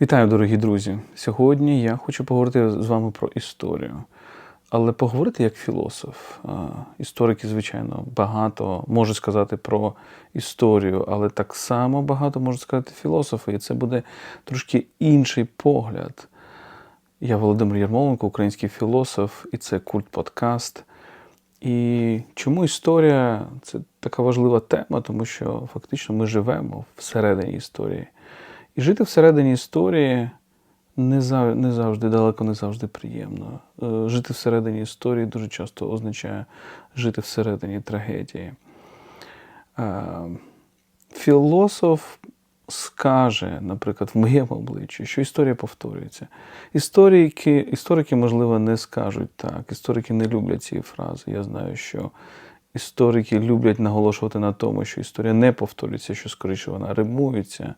Вітаю, дорогі друзі! Сьогодні я хочу поговорити з вами про історію. Але поговорити як філософ. Історики, звичайно, багато можуть сказати про історію, але так само багато можуть сказати філософи. І це буде трошки інший погляд. Я Володимир Ярмоленко, український філософ, і це культ подкаст. І чому історія це така важлива тема, тому що фактично ми живемо всередині історії. І жити всередині історії не не завжди далеко не завжди приємно. Е, Жити всередині історії дуже часто означає жити всередині трагедії. Е, Філософ скаже, наприклад, в моєму обличчі, що історія повторюється. Історики, історики, можливо, не скажуть так. Історики не люблять ці фрази. Я знаю, що історики люблять наголошувати на тому, що історія не повторюється, що скоріше вона римується,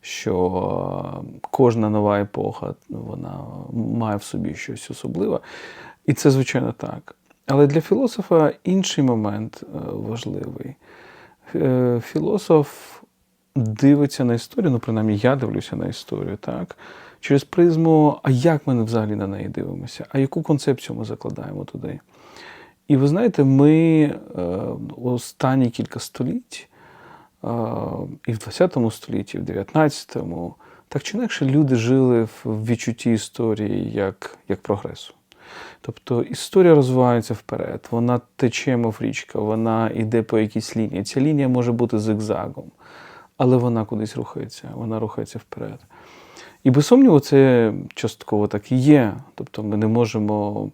що е, кожна нова епоха вона має в собі щось особливе. І це, звичайно, так. Але для філософа інший момент е, важливий. Е, Філософ дивиться на історію, ну, принаймні, я дивлюся на історію, так? Через призму, а як ми взагалі на неї дивимося, а яку концепцію ми закладаємо туди. І ви знаєте, ми е, останні кілька століть, е, і в 20 столітті, і в 19-му, так чи інакше люди жили в відчутті історії як, як прогресу. Тобто історія розвивається вперед, вона тече, мов річка, вона йде по якійсь лінії. Ця лінія може бути зигзагом, але вона кудись рухається, вона рухається вперед. І без сумніву, це частково так і є. Тобто ми не можемо,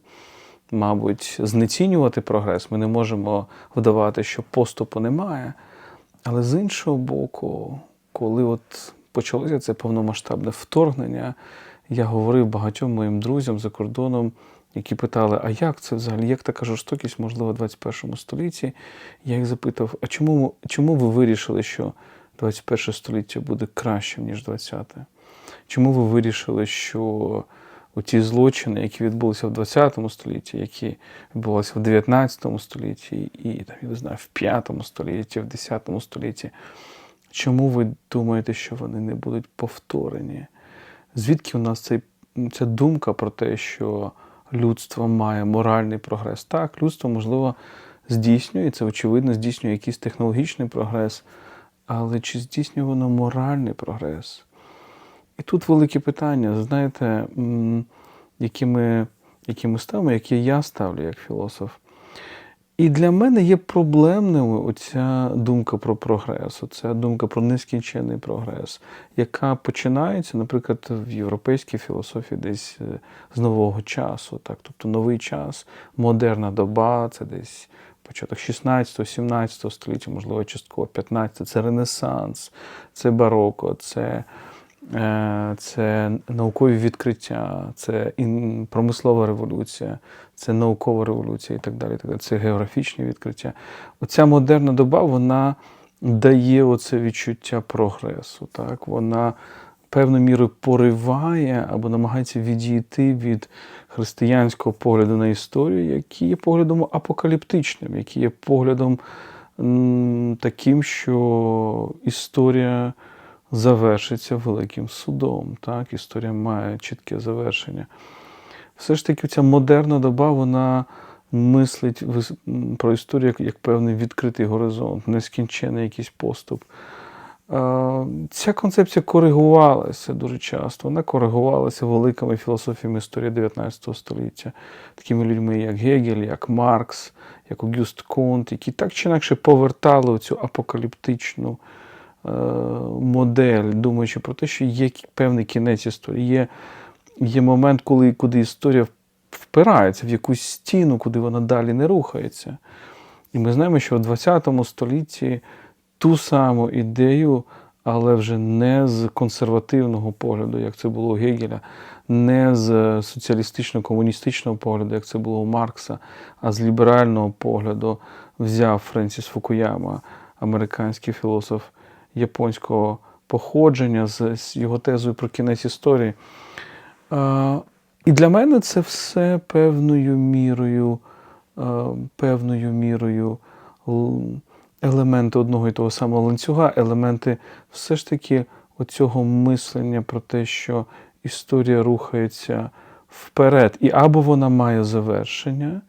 мабуть, знецінювати прогрес, ми не можемо вдавати, що поступу немає. Але з іншого боку, коли от почалося це повномасштабне вторгнення, я говорив багатьом моїм друзям за кордоном, які питали, а як це взагалі, як така жорстокість можлива в 21 столітті? Я їх запитав, а чому, чому ви вирішили, що 21 століття буде кращим, ніж 20? Чому ви вирішили, що ті злочини, які відбулися в 20 столітті, які відбулися в 19 столітті, і там, я не знаю, в 5 столітті, в 10 столітті, чому ви думаєте, що вони не будуть повторені? Звідки у нас цей, ця думка про те, що людство має моральний прогрес? Так, людство, можливо, здійснює, це очевидно, здійснює якийсь технологічний прогрес, але чи здійснює воно моральний прогрес? І тут велике питання, знаєте, які ми, які ми ставимо, які я ставлю як філософ. І для мене є проблемною оця думка про прогрес, оця думка про нескінченний прогрес, яка починається, наприклад, в європейській філософії десь е, з часу. Так? Тобто новий час, модерна доба, це десь початок 16-17 століття, можливо, частково 15 це Ренесанс, це бароко, це. Е, це наукові відкриття, це промислова революція, це наукова революція і так далі. Це географічні відкриття. Оця модерна доба вона дає оце відчуття прогресу. Так? Вона певною мірою пориває або намагається відійти від християнського погляду на історію, який є поглядом апокаліптичним, який є поглядом таким, що історія завершиться великим судом. Так? Історія має чітке завершення. Все ж таки, ця модерна доба, вона мислить про історію як, як певний відкритий горизонт, нескінчений якийсь поступ. Ця концепція коригувалася дуже часто. Вона коригувалася великими філософіями історії 19 століття, такими людьми, як Гегель, як Маркс, як Огюст Конт, які так чи інакше повертали цю апокаліптичну модель, думаючи про те, що є певний кінець історії. Є, є момент, коли куди історія впирається в якусь стіну, куди вона далі не рухається. І ми знаємо, що в 20 столітті ту саму ідею, але вже не з консервативного погляду, як це було у Гегеля, не з соціалістично-комуністичного погляду, як це було у Маркса, а з ліберального погляду взяв Френсіс Фукуяма, американський філософ японського походження, з, його тезою про кінець історії. Е, і для мене це все певною мірою, е, певною мірою елементи одного і того самого ланцюга, елементи все ж таки оцього мислення про те, що історія рухається вперед, і або вона має завершення,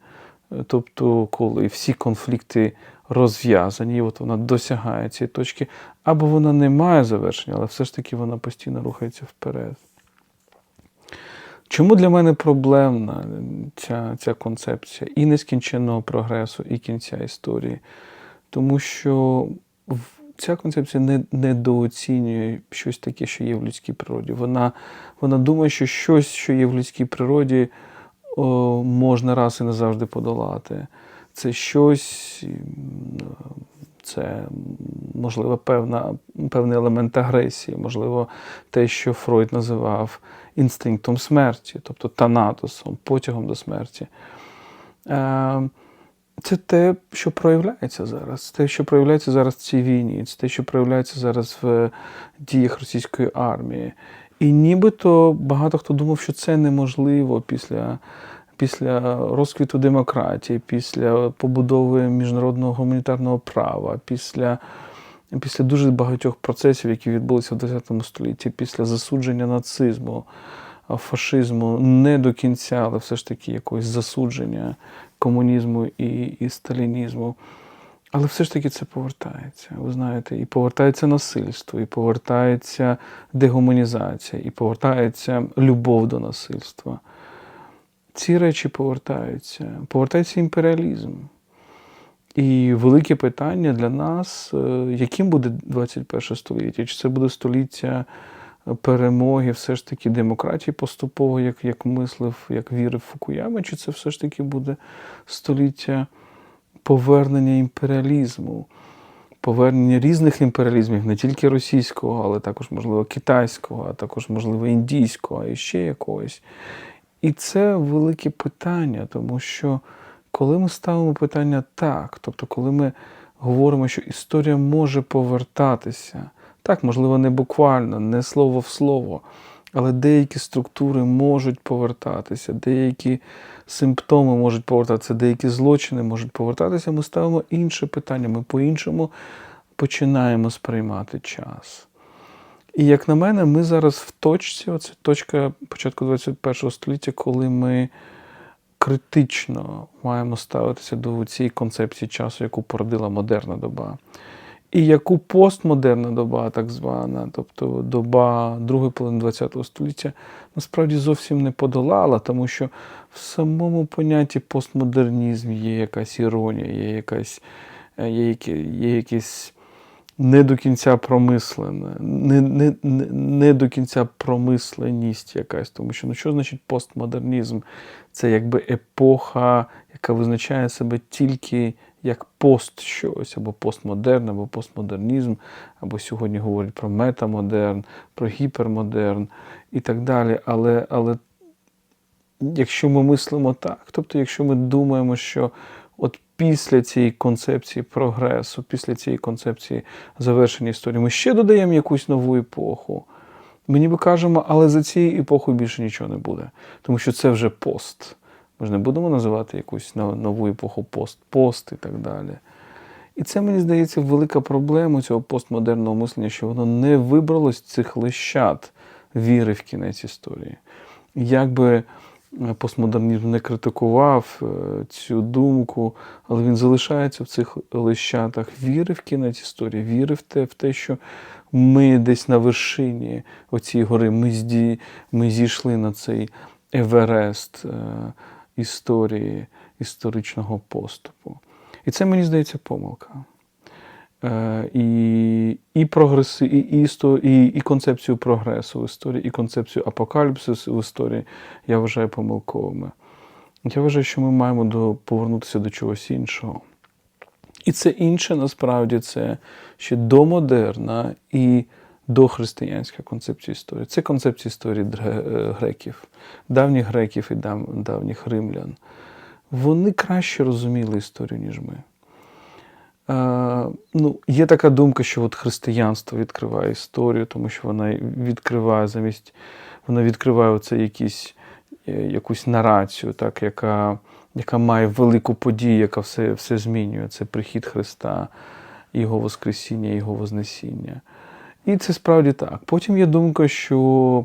е, тобто, коли всі конфлікти розв'язані, і от вона досягає цієї точки, або вона не має завершення, але все ж таки вона постійно рухається вперед. Чому для мене проблемна ця, ця концепція і нескінченного прогресу, і кінця історії? Тому що ця концепція не, недооцінює щось таке, що є в людській природі. Вона, вона думає, що щось, що є в людській природі, о, можна раз і назавжди подолати. Це щось, це можливо певна, певний елемент агресії, можливо, те, що Фройд називав інстинктом смерті, тобто танатосом, потягом до смерті. Е, Це те, що проявляється зараз. Те, що проявляється зараз в цій війні, це те, що проявляється зараз в діях російської армії. І нібито багато хто думав, що це неможливо після, після розквіту демократії, після побудови міжнародного гуманітарного права, після, після дуже багатьох процесів, які відбулися в ХХ столітті, після засудження нацизму, фашизму, не до кінця, але все ж таки якогось засудження комунізму і, і сталінізму. Але все ж таки це повертається. Ви знаєте, і повертається насильство, і повертається дегуманізація, і повертається любов до насильства. Ці речі повертаються. Повертається імперіалізм. І велике питання для нас, е, яким буде 21 століття? Чи це буде століття перемоги, все ж таки демократії поступово, як, як мислив, як вірив Фукуяма, чи це все ж таки буде століття повернення імперіалізму, повернення різних імперіалізмів, не тільки російського, але також, можливо, китайського, а також, можливо, індійського, а ще якогось. І це велике питання, тому що коли ми ставимо питання так, тобто, коли ми говоримо, що історія може повертатися, так, можливо, не буквально, не слово в слово, але деякі структури можуть повертатися, деякі симптоми можуть повертатися, деякі злочини можуть повертатися, ми ставимо інше питання, ми по-іншому починаємо сприймати час. І як на мене, ми зараз в точці, оце точка початку 21 століття, коли ми критично маємо ставитися до цієї концепції часу, яку породила модерна доба. І яку постмодерна доба, так звана, тобто доба другої половини ХХ століття, насправді зовсім не подолала, тому що в самому понятті постмодернізм є якась іронія, є якась, е, є, які- є якесь не до кінця промислене, не, не, не, до кінця промисленість якась. Тому що ну що значить постмодернізм? Це якби епоха, яка визначає себе тільки як пост щось, або постмодерн, або постмодернізм, або сьогодні говорять про метамодерн, про гіпермодерн і так далі. Але, але якщо ми мислимо так, тобто, якщо ми думаємо, що от після цієї концепції прогресу, після цієї концепції завершення історії, ми ще додаємо якусь нову епоху. Ми ніби кажемо, але за цією епохою більше нічого не буде, тому що це вже пост. Ми ж не будемо називати якусь нову епоху пост, пост і так далі. І це, мені здається, велика проблема цього постмодерного мислення, що воно не вибралось цих лищат віри в кінець історії. Як би е, постмодернізм не критикував е, цю думку, але він залишається в цих лищатах віри в кінець історії, віри в те, в те, що ми десь на вершині оцієї гори, ми, зді, ми зійшли на цей Еверест е, історії, історичного поступу. І це, мені здається, помилка. Е, і, і, прогреси, і, істо- і, і концепцію прогресу в історії, і концепцію апокаліпсису в історії я вважаю помилковими. Я вважаю, що ми маємо до, повернутися до чогось іншого. І це інше насправді це ще домодерна і дохристиянська концепція історії. Це концепція історії е, греків, давніх греків і давніх римлян. Вони краще розуміли історію, ніж ми. Ну, є така думка, що от християнство відкриває історію, тому що вона відкриває замість, вона відкриває оце якісь, е, якусь нарацію, так, яка, яка має велику подію, яка все, все змінює. Це прихід Христа, Його Воскресіння, Його Вознесіння. І це справді так. Потім є думка, що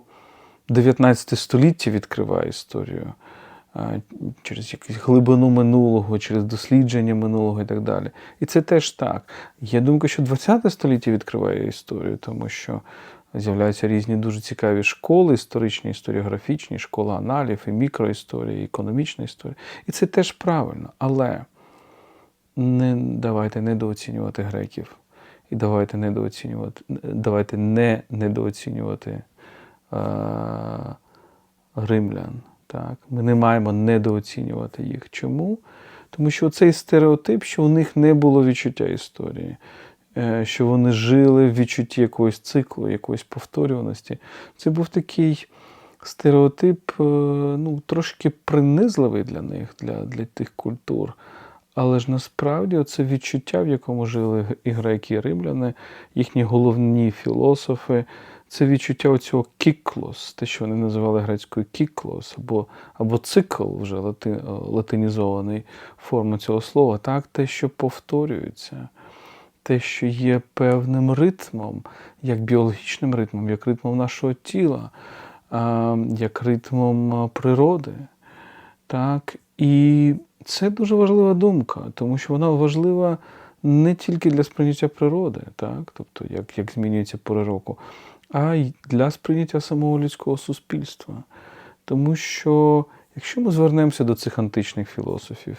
19 століття відкриває історію через якусь глибину минулого, через дослідження минулого і так далі. І це теж так. Є думка, що 20 століття відкриває історію, тому що з'являються різні дуже цікаві школи, історичні, історіографічні, школа аналів, і мікроісторії, і економічна історія. І це теж правильно. Але не давайте недооцінювати греків. І давайте недооцінювати, давайте не недооцінювати е, римлян. Так? Ми не маємо недооцінювати їх. Чому? Тому що цей стереотип, що у них не було відчуття історії, е, що вони жили в відчутті якогось циклу, якоїсь повторюваності. Це був такий стереотип, е, ну, трошки принизливий для них, для, для тих культур. Але ж насправді це відчуття, в якому жили і греки, і римляни, їхні головні філософи, це відчуття оцього кіклос, те, що вони називали грецькою кіклос, або або цикл, вже лати, латинізований форма цього слова, так, те, що повторюється, те, що є певним ритмом, як біологічним ритмом, як ритмом нашого тіла, як ритмом природи. Так? І це дуже важлива думка, тому що вона важлива не тільки для сприйняття природи, так? тобто як як змінюється пори року, а й для сприйняття самого людського суспільства. Тому що, якщо ми звернемося до цих античних філософів,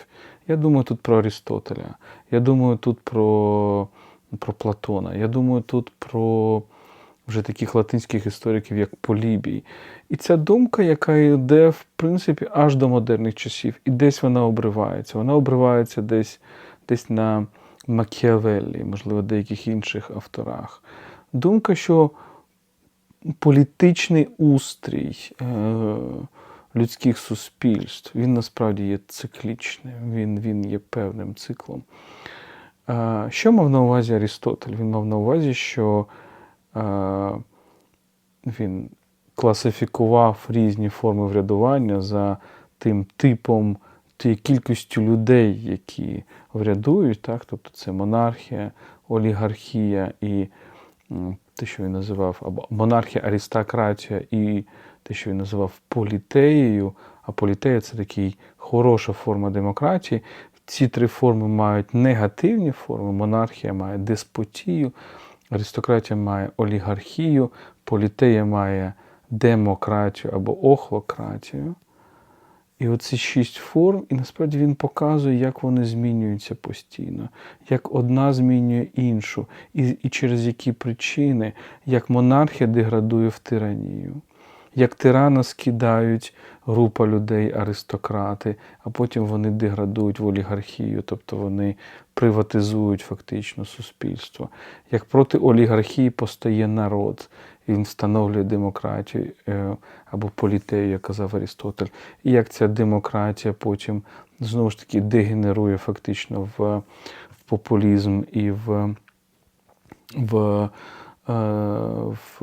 я думаю тут про Арістотеля, я думаю тут про, про Платона, я думаю тут про вже таких латинських істориків, як Полібій. І ця думка, яка йде, в принципі, аж до модерних часів, і десь вона обривається. Вона обривається десь десь на Макіавеллі, можливо, деяких інших авторах. Думка, що політичний устрій е, людських суспільств, він насправді є циклічним, він, він є певним циклом. Е, що мав на увазі Арістотель? Він мав на увазі, що він класифікував різні форми врядування за тим типом, тією кількістю людей, які врядують, так? тобто це монархія, олігархія і те, що він називав або монархія, аристократія і те, що він називав політеєю. А політея це такий хороша форма демократії. Ці три форми мають негативні форми. Монархія має деспотію. Аристократія має олігархію, політея має демократію або охлократію. І оці шість форм, і насправді він показує, як вони змінюються постійно, як одна змінює іншу, і, і через які причини, як монархія деградує в тиранію як тирана скидають група людей, аристократи, а потім вони деградують в олігархію, тобто вони приватизують фактично суспільство. Як проти олігархії постає народ, він встановлює демократію е, або політею, як казав Арістотель, і як ця демократія потім знову ж таки дегенерує фактично в, в популізм і в. в Е, в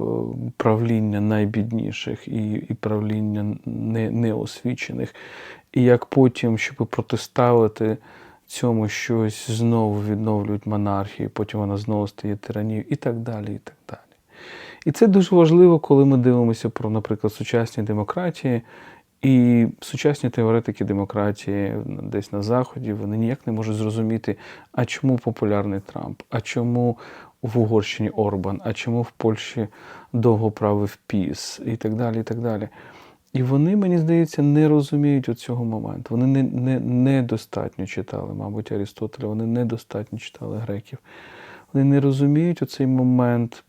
правління найбідніших і і правління не, неосвічених. І як потім, щоб протиставити цьому щось, знову відновлюють монархію, потім вона знову стає тиранією і так далі. І так далі. І це дуже важливо, коли ми дивимося про, наприклад, сучасні демократії. І сучасні теоретики демократії десь на Заході вони ніяк не можуть зрозуміти, а чому популярний Трамп, а чому в Угорщині Орбан, а чому в Польщі довго правив Піс і так далі. І так далі. І вони, мені здається, не розуміють у цього моменту. Вони не, не, недостатньо читали, мабуть, Арістотеля, вони недостатньо читали греків. Вони не розуміють оцей момент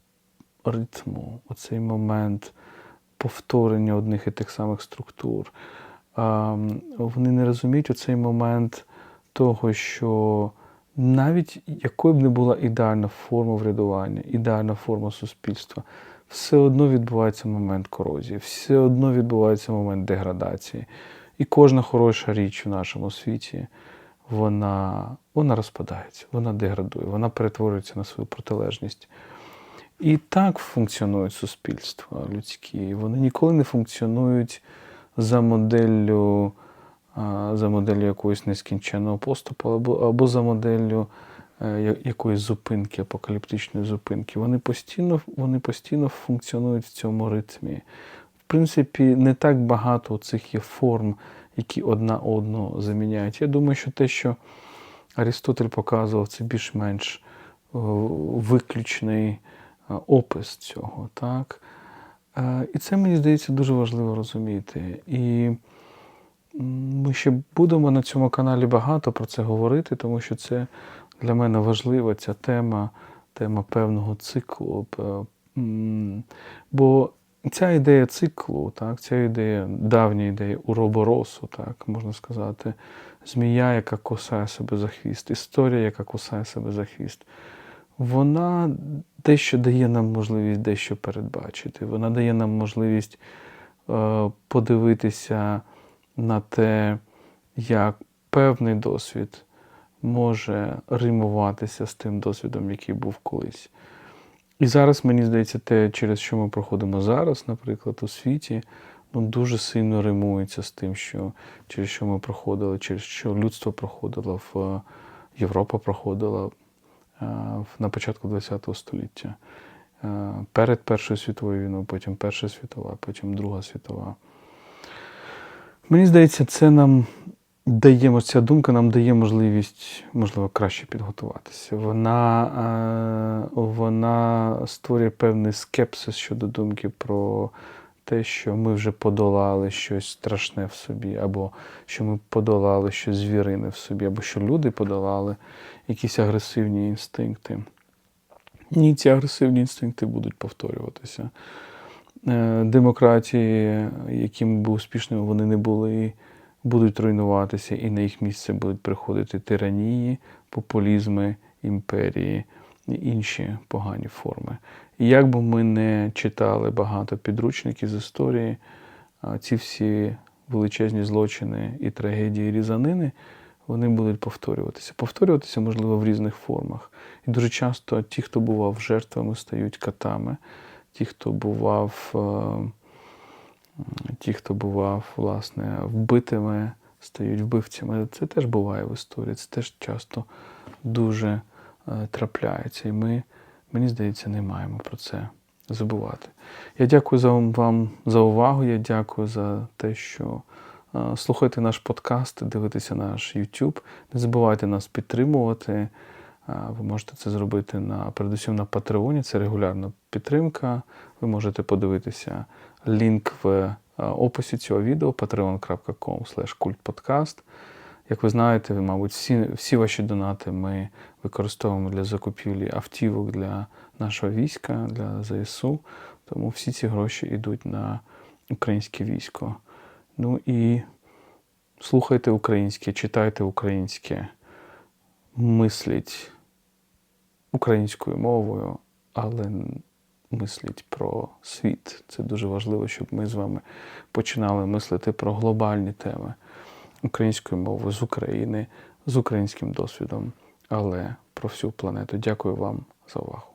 ритму, оцей момент повторення одних і тих самих структур. Вони не розуміють оцей момент того, що навіть якою б не була ідеальна форма врядування, ідеальна форма суспільства, все одно відбувається момент корозії, все одно відбувається момент деградації. І кожна хороша річ у нашому світі, вона вона розпадається, вона деградує, вона перетворюється на свою протилежність. І так функціонують суспільства людські. Вони ніколи не функціонують за моделлю за моделлю якогось нескінченного поступу, або або за моделлю е, якоїсь зупинки, апокаліптичної зупинки. Вони постійно, вони постійно функціонують в цьому ритмі. В принципі, не так багато цих є форм, які одна одну заміняють. Я думаю, що те, що Арістотель показував, це більш-менш виключний опис цього. Так? Е, І це, мені здається, дуже важливо розуміти. І ми ще будемо на цьому каналі багато про це говорити, тому що це для мене важлива ця тема, тема певного циклу. Бо ця ідея циклу, так, ця ідея, давня ідея уроборосу, так, можна сказати, змія, яка кусає себе за хвіст, історія, яка кусає себе за хвіст, вона дещо дає нам можливість дещо передбачити. Вона дає нам можливість е, подивитися на те, як певний досвід може римуватися з тим досвідом, який був колись. І зараз, мені здається, те, через що ми проходимо зараз, наприклад, у світі, ну, дуже сильно римується з тим, що, через що ми проходили, через що людство проходило, в е, Європа проходила на початку ХХ століття. Е, Перед Першою світовою війною, потім Перша світова, потім Друга світова. Мені здається, це нам дає, ця думка нам дає можливість, можливо, краще підготуватися. Вона, е, вона створює певний скепсис щодо думки про те, що ми вже подолали щось страшне в собі, або що ми подолали щось звірине в собі, або що люди подолали якісь агресивні інстинкти. Ні, ці агресивні інстинкти будуть повторюватися. Е, Демократії, якими би успішними вони не були, будуть руйнуватися, і на їх місце будуть приходити тиранії, популізми, імперії і інші погані форми. І як би ми не читали багато підручників з історії, ці всі величезні злочини і трагедії різанини, вони будуть повторюватися. Повторюватися, можливо, в різних формах. І дуже часто ті, хто бував жертвами, стають катами. Ті, хто бував, е, ті, хто бував власне, вбитими, стають вбивцями. Це теж буває в історії, це теж часто дуже е, трапляється. І ми, мені здається, не маємо про це забувати. Я дякую вам за увагу. Я дякую за те, що е, слухаєте наш подкаст, дивитеся наш YouTube. Не забувайте нас підтримувати. Ви можете це зробити на передусім на Патреоні. Це регулярна підтримка. Ви можете подивитися лінк в е, описі цього відео patreon.com kultpodcast. Як ви знаєте, мабуть, всі, всі ваші донати ми використовуємо для закупівлі автівок для нашого війська, для ЗСУ. Тому всі ці гроші йдуть на українське військо. Ну і слухайте українське, читайте українське мисліть українською мовою, але мисліть про світ. Це дуже важливо, щоб ми з вами починали мислити про глобальні теми українською мовою з України, з українським досвідом, але про всю планету. Дякую вам за увагу.